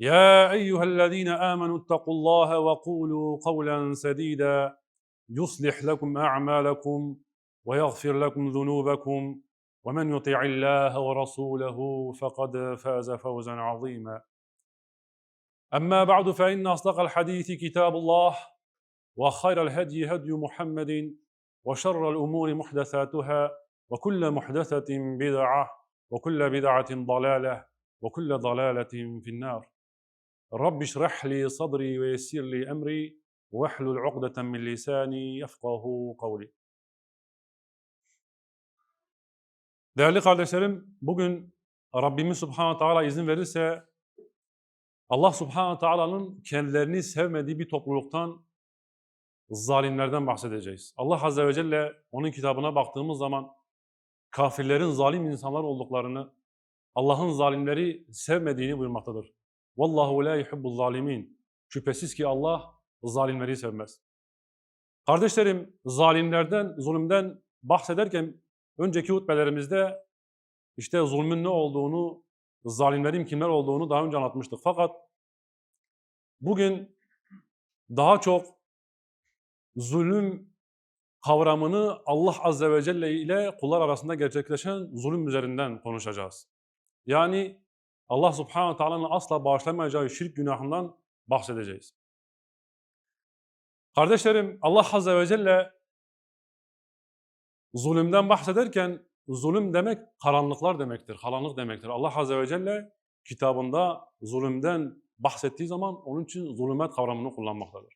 يا أيها الذين آمنوا اتقوا الله وقولوا قولا سديدا. يصلح لكم أعمالكم ويغفر لكم ذنوبكم. ومن يطع الله ورسوله فقد فاز فوزا عظيما. أما بعد فإن أصدق الحديث كتاب الله وخير الهدي هدي محمد وشر الأمور محدثاتها وكل محدثة بدعة وكل بدعة ضلالة وكل ضلالة في النار. Rabbi şrah li sadri ve yessir li emri ve ahlul uqdeten min lisani yefkahu kavli. Değerli kardeşlerim, bugün Rabbimiz Subhanahu Teala izin verirse Allah Subhanahu Teala'nın kendilerini sevmediği bir topluluktan zalimlerden bahsedeceğiz. Allah Azze ve Celle onun kitabına baktığımız zaman kafirlerin zalim insanlar olduklarını, Allah'ın zalimleri sevmediğini buyurmaktadır. Vallahu la yuhibbul zalimin. Şüphesiz ki Allah zalimleri sevmez. Kardeşlerim, zalimlerden, zulümden bahsederken önceki hutbelerimizde işte zulmün ne olduğunu, zalimlerin kimler olduğunu daha önce anlatmıştık. Fakat bugün daha çok zulüm kavramını Allah Azze ve Celle ile kullar arasında gerçekleşen zulüm üzerinden konuşacağız. Yani Allah Subhanahu Teala'nın asla bağışlamayacağı şirk günahından bahsedeceğiz. Kardeşlerim Allah Azze ve Celle zulümden bahsederken zulüm demek karanlıklar demektir, karanlık demektir. Allah Azze ve Celle kitabında zulümden bahsettiği zaman onun için zulümet kavramını kullanmaktadır.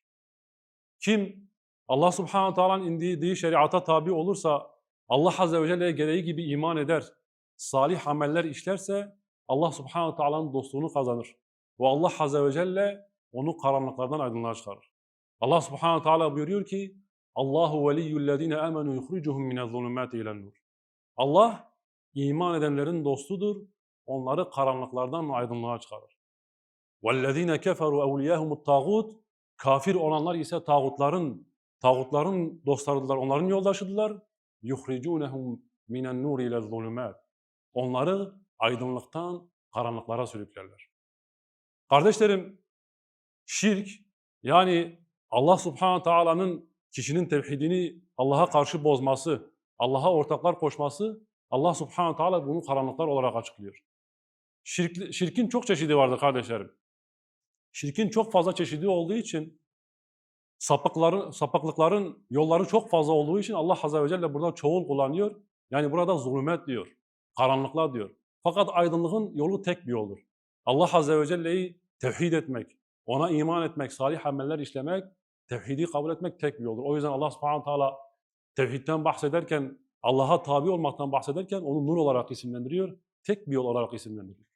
Kim Allah Subhanahu Teala'nın indiği şeriata tabi olursa, Allah Azze ve Celle'ye gereği gibi iman eder, salih ameller işlerse Allah Subhanahu Teala'nın dostluğunu kazanır. Ve Allah Azze ve Celle onu karanlıklardan aydınlığa çıkarır. Allah Subhanahu Teala buyuruyor ki Allahu veliyyullezine amenu yukhricuhum minez-zulumati ilen-nur. Allah iman edenlerin dostudur. Onları karanlıklardan aydınlığa çıkarır. وَالَّذ۪ينَ كَفَرُوا اَوْلِيَاهُمُ الطَّاغُوتِ Kafir olanlar ise tağutların, tağutların dostlarıdılar, onların yoldaşıdılar. يُخْرِجُونَهُمْ مِنَ النُّورِ اِلَى الظُّلُمَاتِ Onları aydınlıktan karanlıklara sürüklerler. Kardeşlerim, şirk yani Allah Subhanahu Taala'nın kişinin tevhidini Allah'a karşı bozması, Allah'a ortaklar koşması, Allah Subhanahu Teala bunu karanlıklar olarak açıklıyor. Şirk, şirkin çok çeşidi vardır kardeşlerim. Şirkin çok fazla çeşidi olduğu için sapıkların, sapıklıkların yolları çok fazla olduğu için Allah Azze ve Celle burada çoğul kullanıyor. Yani burada zulümet diyor, karanlıklar diyor. Fakat aydınlığın yolu tek bir yoldur. Allah Azze ve Celle'yi tevhid etmek, ona iman etmek, salih ameller işlemek, tevhidi kabul etmek tek bir yoldur. O yüzden Allah Subhanahu Teala tevhidden bahsederken, Allah'a tabi olmaktan bahsederken onu nur olarak isimlendiriyor, tek bir yol olarak isimlendiriyor.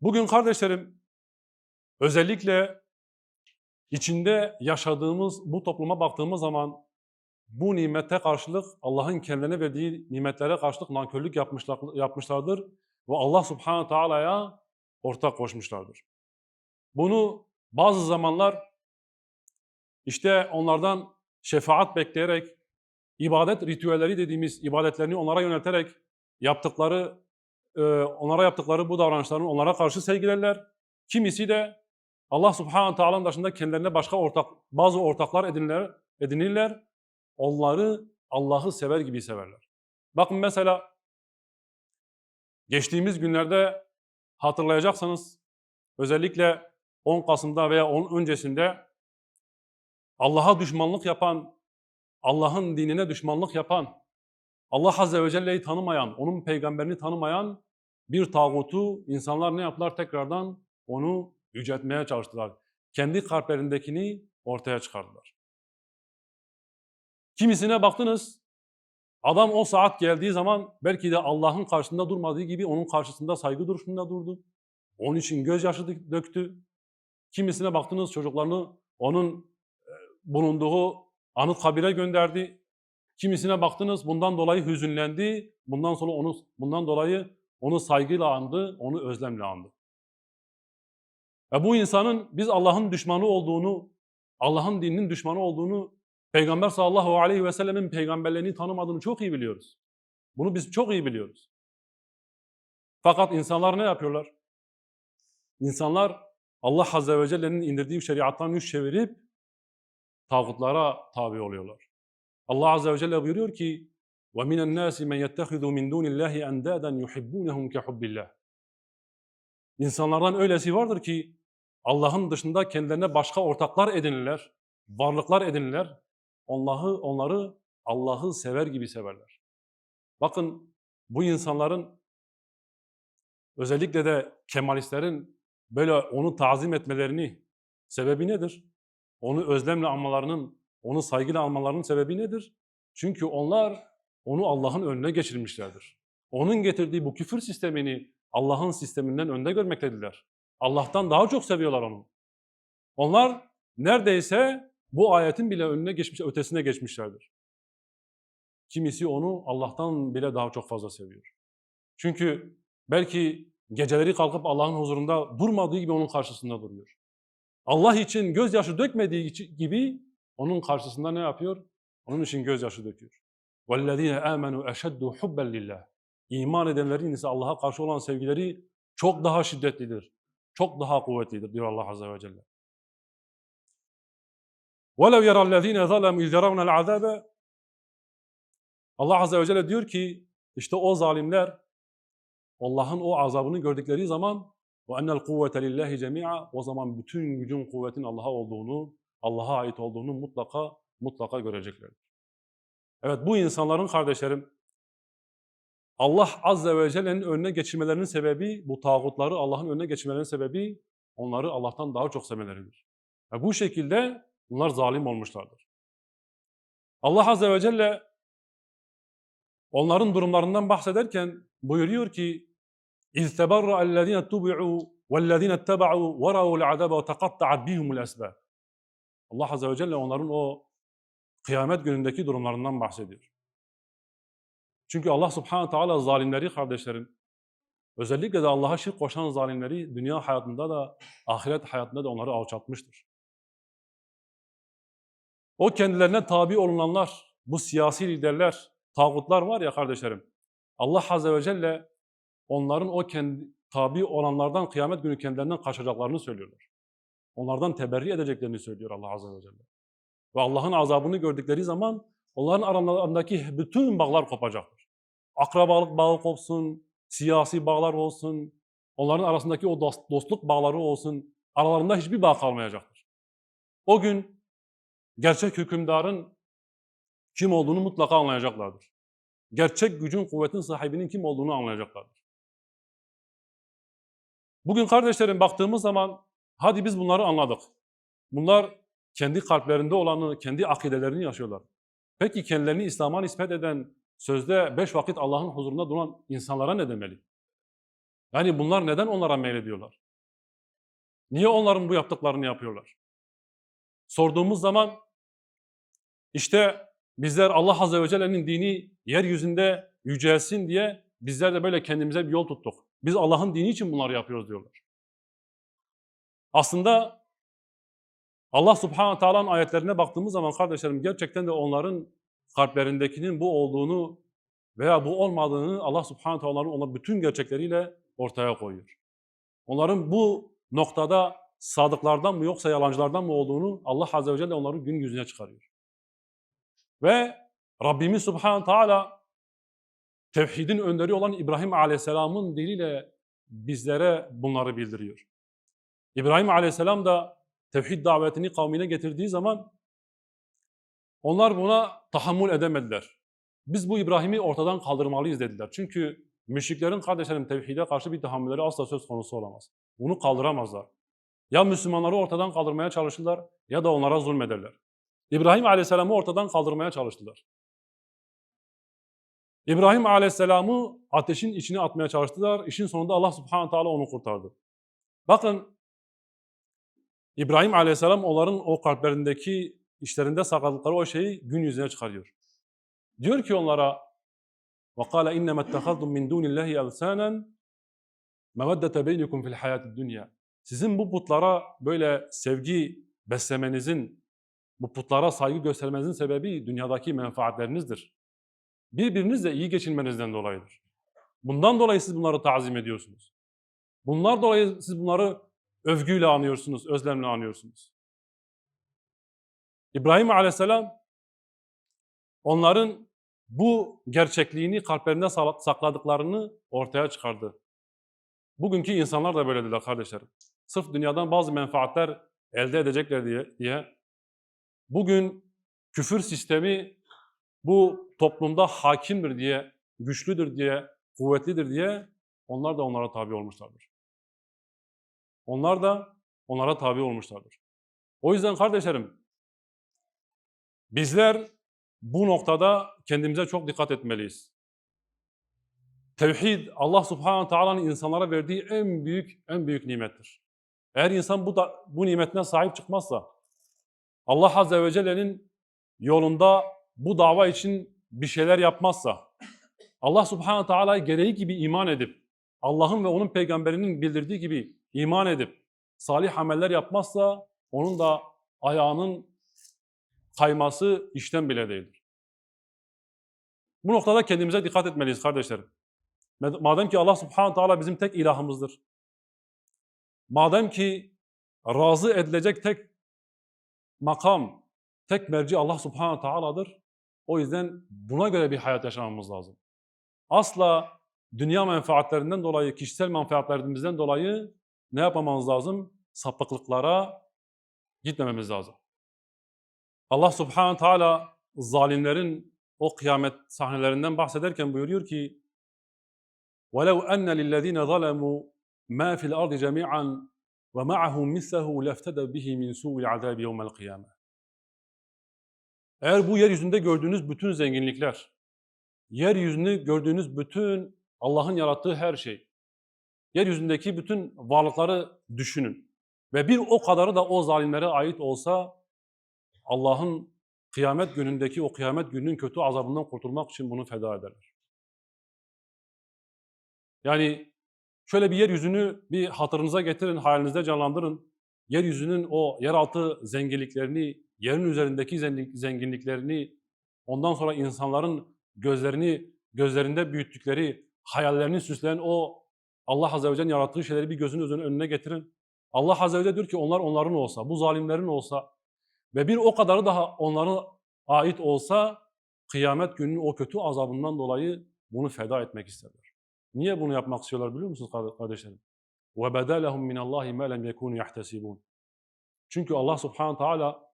Bugün kardeşlerim, özellikle içinde yaşadığımız bu topluma baktığımız zaman bu nimete karşılık Allah'ın kendilerine verdiği nimetlere karşılık nankörlük yapmışlar, yapmışlardır ve Allah Subhanahu Teala'ya ortak koşmuşlardır. Bunu bazı zamanlar işte onlardan şefaat bekleyerek, ibadet ritüelleri dediğimiz ibadetlerini onlara yönelterek yaptıkları, onlara yaptıkları bu davranışlarını onlara karşı sevgilerler. Kimisi de Allah Subhanahu Teala'nın dışında kendilerine başka ortak, bazı ortaklar edinirler, edinirler. Onları Allah'ı sever gibi severler. Bakın mesela geçtiğimiz günlerde hatırlayacaksınız özellikle 10 Kasım'da veya 10 öncesinde Allah'a düşmanlık yapan, Allah'ın dinine düşmanlık yapan Allah Azze ve Celle'yi tanımayan, onun peygamberini tanımayan bir tağutu insanlar ne yaptılar? Tekrardan onu yüceltmeye çalıştılar. Kendi kalplerindekini ortaya çıkardılar. Kimisine baktınız, adam o saat geldiği zaman belki de Allah'ın karşısında durmadığı gibi onun karşısında saygı duruşunda durdu. Onun için gözyaşı dö- döktü. Kimisine baktınız çocuklarını onun e, bulunduğu anıt kabire gönderdi. Kimisine baktınız bundan dolayı hüzünlendi. Bundan sonra onu bundan dolayı onu saygıyla andı, onu özlemle andı. Ve bu insanın biz Allah'ın düşmanı olduğunu, Allah'ın dininin düşmanı olduğunu, Peygamber sallallahu aleyhi ve sellemin peygamberlerini tanımadığını çok iyi biliyoruz. Bunu biz çok iyi biliyoruz. Fakat insanlar ne yapıyorlar? İnsanlar Allah Azze ve Celle'nin indirdiği şeriattan yüz çevirip tağutlara tabi oluyorlar. Allah Azze ve Celle buyuruyor ki وَمِنَ النَّاسِ مَنْ يَتَّخِذُ مِنْ دُونِ اللّٰهِ اَنْدَادًا يُحِبُّونَهُمْ كَحُبِّ اللّٰهِ İnsanlardan öylesi vardır ki Allah'ın dışında kendilerine başka ortaklar edinirler, varlıklar edinirler. Onları, onları Allah'ı sever gibi severler. Bakın bu insanların özellikle de Kemalistlerin böyle onu tazim etmelerini sebebi nedir? Onu özlemle anmalarının, onu saygıyla anmalarının sebebi nedir? Çünkü onlar onu Allah'ın önüne geçirmişlerdir. Onun getirdiği bu küfür sistemini Allah'ın sisteminden önde görmektedirler. Allah'tan daha çok seviyorlar onu. Onlar neredeyse bu ayetin bile önüne geçmiş, ötesine geçmişlerdir. Kimisi onu Allah'tan bile daha çok fazla seviyor. Çünkü belki geceleri kalkıp Allah'ın huzurunda durmadığı gibi onun karşısında duruyor. Allah için gözyaşı dökmediği için- gibi onun karşısında ne yapıyor? Onun için gözyaşı döküyor. وَالَّذ۪ينَ آمَنُوا اَشَدُّ حُبًّا لِلّٰهِ İman edenlerin ise Allah'a karşı olan sevgileri çok daha şiddetlidir. Çok daha kuvvetlidir diyor Allah Azze ve Celle. وَلَوْ يَرَى الَّذ۪ينَ ظَلَمُوا اِذْ يَرَوْنَ الْعَذَابَ Allah Azze ve Celle diyor ki işte o zalimler Allah'ın o azabını gördükleri zaman وَاَنَّ الْقُوَّةَ لِلّٰهِ جَمِيعًا O zaman bütün gücün kuvvetin Allah'a olduğunu, Allah'a ait olduğunu mutlaka mutlaka göreceklerdir. Evet bu insanların kardeşlerim Allah Azze ve Celle'nin önüne geçirmelerinin sebebi, bu tağutları Allah'ın önüne geçirmelerinin sebebi onları Allah'tan daha çok sevmeleridir. Ve bu şekilde bunlar zalim olmuşlardır. Allah Azze ve Celle onların durumlarından bahsederken buyuruyor ki اِذْ تَبَرَّأَ الَّذ۪ينَ اتُّبِعُوا وَالَّذ۪ينَ اتَّبَعُوا وَرَوُوا الْعَذَابَ وَتَقَطَّعَتْ بِهُمُ الْأَسْبَابِ Allah Azze ve Celle onların o kıyamet günündeki durumlarından bahsediyor. Çünkü Allah Subhanahu Teala zalimleri kardeşlerim, özellikle de Allah'a şirk koşan zalimleri dünya hayatında da ahiret hayatında da onları alçaltmıştır. O kendilerine tabi olunanlar, bu siyasi liderler, tağutlar var ya kardeşlerim. Allah Azze ve Celle onların o kendi tabi olanlardan kıyamet günü kendilerinden kaçacaklarını söylüyorlar. Onlardan teberri edeceklerini söylüyor Allah Azze ve Celle. Ve Allah'ın azabını gördükleri zaman onların aralarındaki bütün bağlar kopacaktır. Akrabalık bağı kopsun, siyasi bağlar olsun, onların arasındaki o dost- dostluk bağları olsun, aralarında hiçbir bağ kalmayacaktır. O gün gerçek hükümdarın kim olduğunu mutlaka anlayacaklardır. Gerçek gücün, kuvvetin sahibinin kim olduğunu anlayacaklardır. Bugün kardeşlerim baktığımız zaman hadi biz bunları anladık. Bunlar kendi kalplerinde olanı, kendi akidelerini yaşıyorlar. Peki kendilerini İslam'a nispet eden, sözde beş vakit Allah'ın huzurunda duran insanlara ne demeli? Yani bunlar neden onlara meylediyorlar? Niye onların bu yaptıklarını yapıyorlar? Sorduğumuz zaman işte bizler Allah Azze ve Celle'nin dini yeryüzünde yücelsin diye bizler de böyle kendimize bir yol tuttuk. Biz Allah'ın dini için bunları yapıyoruz diyorlar. Aslında Allah Subhanahu Teala'nın ayetlerine baktığımız zaman kardeşlerim gerçekten de onların kalplerindekinin bu olduğunu veya bu olmadığını Allah Subhanahu Teala'nın ona bütün gerçekleriyle ortaya koyuyor. Onların bu noktada sadıklardan mı yoksa yalancılardan mı olduğunu Allah Azze ve Celle onların gün yüzüne çıkarıyor. Ve Rabbimiz Subhanahu Teala tevhidin önderi olan İbrahim Aleyhisselam'ın diliyle bizlere bunları bildiriyor. İbrahim Aleyhisselam da tevhid davetini kavmine getirdiği zaman onlar buna tahammül edemediler. biz bu İbrahim'i ortadan kaldırmalıyız dediler. Çünkü müşriklerin kardeşlerim tevhide karşı bir tahammülleri asla söz konusu olamaz. Bunu kaldıramazlar. Ya Müslümanları ortadan kaldırmaya çalışırlar ya da onlara zulmederler. İbrahim Aleyhisselam'ı ortadan kaldırmaya çalıştılar. İbrahim Aleyhisselam'ı ateşin içine atmaya çalıştılar. İşin sonunda Allah Subhanahu Teala onu kurtardı. Bakın İbrahim Aleyhisselam onların o kalplerindeki işlerinde sakladıkları o şeyi gün yüzüne çıkarıyor. Diyor ki onlara وَقَالَ اِنَّمَا اتَّخَذْتُمْ مِنْ دُونِ اللّٰهِ اَوْسَانًا مَوَدَّةَ بَيْنِكُمْ فِي الْحَيَاةِ الدُّنْيَا Sizin bu putlara böyle sevgi beslemenizin, bu putlara saygı göstermenizin sebebi dünyadaki menfaatlerinizdir. Birbirinizle iyi geçinmenizden dolayıdır. Bundan dolayı siz bunları tazim ediyorsunuz. Bunlar dolayı siz bunları övgüyle anıyorsunuz, özlemle anıyorsunuz. İbrahim Aleyhisselam onların bu gerçekliğini kalplerinde sa- sakladıklarını ortaya çıkardı. Bugünkü insanlar da böyledirler kardeşlerim. Sırf dünyadan bazı menfaatler elde edecekler diye, diye bugün küfür sistemi bu toplumda hakimdir diye, güçlüdür diye, kuvvetlidir diye onlar da onlara tabi olmuşlardır. Onlar da onlara tabi olmuşlardır. O yüzden kardeşlerim, bizler bu noktada kendimize çok dikkat etmeliyiz. Tevhid Allah Subhanahu Taala'nın insanlara verdiği en büyük en büyük nimettir. Eğer insan bu da, bu nimetine sahip çıkmazsa Allah Azze ve Celle'nin yolunda bu dava için bir şeyler yapmazsa Allah Subhanahu Taala'ya gereği gibi iman edip Allah'ın ve onun peygamberinin bildirdiği gibi iman edip salih ameller yapmazsa onun da ayağının kayması işten bile değildir. Bu noktada kendimize dikkat etmeliyiz kardeşlerim. Madem ki Allah Subhanahu Teala bizim tek ilahımızdır. Madem ki razı edilecek tek makam, tek merci Allah Subhanahu Teala'dır. O yüzden buna göre bir hayat yaşamamız lazım. Asla dünya menfaatlerinden dolayı, kişisel menfaatlerimizden dolayı ne yapmamamız lazım? Sapıklıklara gitmememiz lazım. Allah Subhanahu Teala zalimlerin o kıyamet sahnelerinden bahsederken buyuruyor ki وَلَوْ أَنَّ لِلَّذ۪ينَ ظَلَمُوا مَا فِي الْأَرْضِ جَمِيعًا وَمَعَهُ مِثَّهُ لَافْتَدَوْا بِهِ مِنْ سُوءِ الْعَذَابِ يَوْمَ الْقِيَامَةِ Eğer bu yeryüzünde gördüğünüz bütün zenginlikler, yeryüzünde gördüğünüz bütün Allah'ın yarattığı her şey, yeryüzündeki bütün varlıkları düşünün ve bir o kadarı da o zalimlere ait olsa Allah'ın kıyamet günündeki o kıyamet gününün kötü azabından kurtulmak için bunu feda ederler. Yani şöyle bir yeryüzünü bir hatırınıza getirin, hayalinizde canlandırın. Yeryüzünün o yeraltı zenginliklerini, yerin üzerindeki zenginliklerini, ondan sonra insanların gözlerini, gözlerinde büyüttükleri, hayallerini süsleyen o Allah Azze ve Celle'nin yarattığı şeyleri bir gözünüzün önüne getirin. Allah Azze ve Celle diyor ki onlar onların olsa, bu zalimlerin olsa ve bir o kadarı daha onlara ait olsa kıyamet gününün o kötü azabından dolayı bunu feda etmek isterler. Niye bunu yapmak istiyorlar biliyor musunuz kardeşlerim? وَبَدَى لَهُمْ مِنَ اللّٰهِ مَا لَمْ يَكُونُ يَحْتَسِبُونَ Çünkü Allah subhanahu teala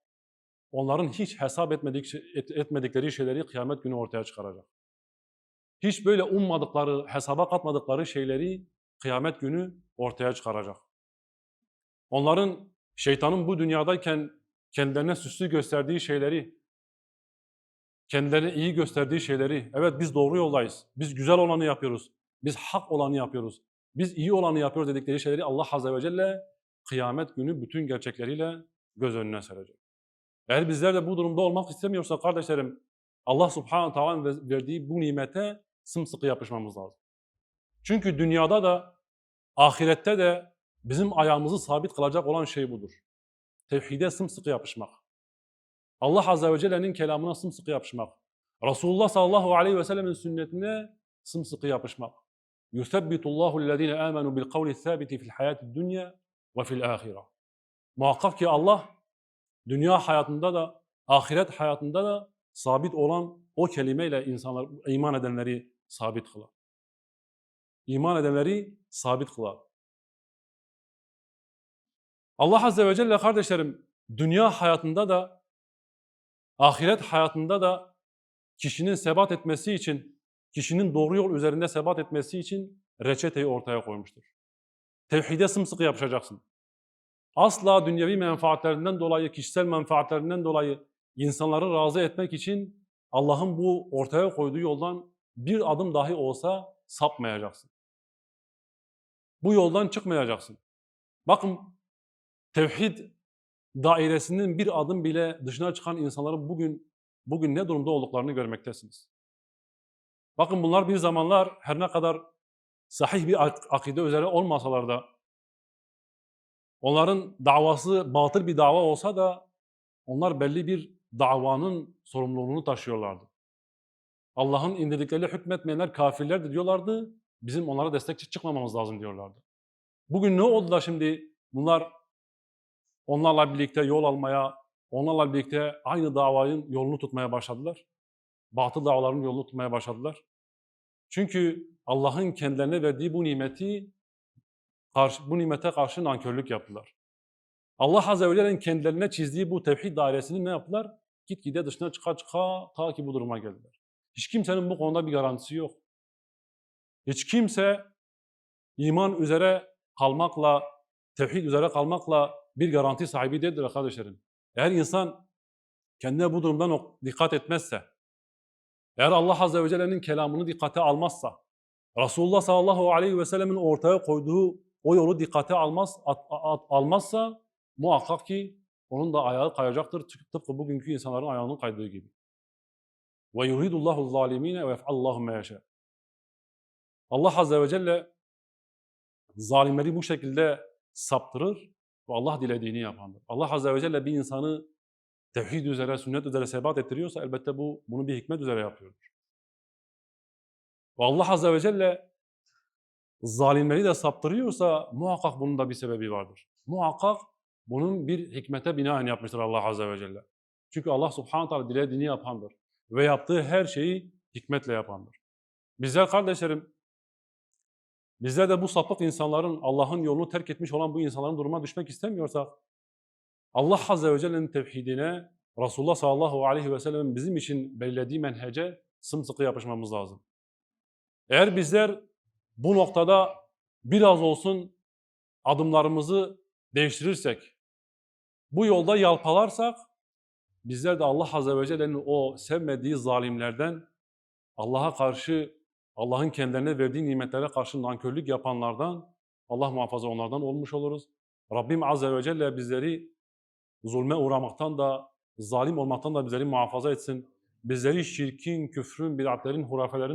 onların hiç hesap etmedik, etmedikleri şeyleri kıyamet günü ortaya çıkaracak. Hiç böyle ummadıkları, hesaba katmadıkları şeyleri kıyamet günü ortaya çıkaracak. Onların şeytanın bu dünyadayken kendilerine süslü gösterdiği şeyleri, kendilerine iyi gösterdiği şeyleri, evet biz doğru yoldayız, biz güzel olanı yapıyoruz, biz hak olanı yapıyoruz, biz iyi olanı yapıyoruz dedikleri şeyleri Allah Azze ve Celle kıyamet günü bütün gerçekleriyle göz önüne serecek. Eğer bizler de bu durumda olmak istemiyorsak kardeşlerim, Allah Subhanahu Teala'nın verdiği bu nimete sımsıkı yapışmamız lazım. Çünkü dünyada da, ahirette de bizim ayağımızı sabit kılacak olan şey budur. Tevhide sımsıkı yapışmak. Allah Azze ve Celle'nin kelamına sımsıkı yapışmak. Resulullah sallallahu aleyhi ve sellemin sünnetine sımsıkı yapışmak. يُثَبِّتُ اللّٰهُ الَّذ۪ينَ آمَنُوا بِالْقَوْلِ الثَّابِتِ فِي الْحَيَاةِ الدُّنْيَا وَفِي الْآخِرَةِ Muhakkak ki Allah dünya hayatında da ahiret hayatında da sabit olan o kelimeyle insanlar iman edenleri sabit kılar. İman edenleri sabit kılar. Allah Azze ve Celle kardeşlerim dünya hayatında da ahiret hayatında da kişinin sebat etmesi için, kişinin doğru yol üzerinde sebat etmesi için reçeteyi ortaya koymuştur. Tevhide sımsıkı yapışacaksın. Asla dünyevi menfaatlerinden dolayı, kişisel menfaatlerinden dolayı insanları razı etmek için Allah'ın bu ortaya koyduğu yoldan bir adım dahi olsa sapmayacaksın. Bu yoldan çıkmayacaksın. Bakın tevhid dairesinin bir adım bile dışına çıkan insanların bugün bugün ne durumda olduklarını görmektesiniz. Bakın bunlar bir zamanlar her ne kadar sahih bir ak- akide üzere olmasalar da onların davası batıl bir dava olsa da onlar belli bir davanın sorumluluğunu taşıyorlardı. Allah'ın indirdikleriyle hükmetmeyenler kafirlerdir diyorlardı. Bizim onlara destekçi çıkmamamız lazım diyorlardı. Bugün ne oldu da şimdi bunlar onlarla birlikte yol almaya, onlarla birlikte aynı davayın yolunu tutmaya başladılar. Batıl davaların yolunu tutmaya başladılar. Çünkü Allah'ın kendilerine verdiği bu nimeti bu nimete karşı nankörlük yaptılar. Allah Azze ve Celle'nin kendilerine çizdiği bu tevhid dairesini ne yaptılar? Gitgide dışına çıka çıka ta ki bu duruma geldiler. Hiç kimsenin bu konuda bir garantisi yok. Hiç kimse iman üzere kalmakla, tevhid üzere kalmakla bir garanti sahibi değildir arkadaşlarım. Eğer insan kendine bu durumdan dikkat etmezse, eğer Allah Azze ve Celle'nin kelamını dikkate almazsa, Resulullah sallallahu aleyhi ve sellemin ortaya koyduğu o yolu dikkate almaz, at- at- almazsa muhakkak ki onun da ayağı kayacaktır. Tıp- Tıpkı bugünkü insanların ayağının kaydığı gibi. Ve yuridullahu zalimine ve yef'allahu yasha. Allah Azze ve Celle zalimleri bu şekilde saptırır ve Allah dilediğini yapandır. Allah Azze ve Celle bir insanı tevhid üzere, sünnet üzere sebat ettiriyorsa elbette bu bunu bir hikmet üzere yapıyordur. Ve Allah Azze ve Celle zalimleri de saptırıyorsa muhakkak bunun da bir sebebi vardır. Muhakkak bunun bir hikmete binaen yapmıştır Allah Azze ve Celle. Çünkü Allah Subhanahu Teala dilediğini yapandır ve yaptığı her şeyi hikmetle yapandır. Bizler kardeşlerim, bizler de bu sapık insanların, Allah'ın yolunu terk etmiş olan bu insanların duruma düşmek istemiyorsak, Allah Azze ve Celle'nin tevhidine, Resulullah sallallahu aleyhi ve sellem'in bizim için belirlediği menhece sımsıkı yapışmamız lazım. Eğer bizler bu noktada biraz olsun adımlarımızı değiştirirsek, bu yolda yalpalarsak, bizler de Allah Azze ve Celle'nin o sevmediği zalimlerden, Allah'a karşı, Allah'ın kendilerine verdiği nimetlere karşı nankörlük yapanlardan, Allah muhafaza onlardan olmuş oluruz. Rabbim Azze ve Celle bizleri zulme uğramaktan da, zalim olmaktan da bizleri muhafaza etsin. Bizleri şirkin, küfrün, bid'atlerin, hurafelerin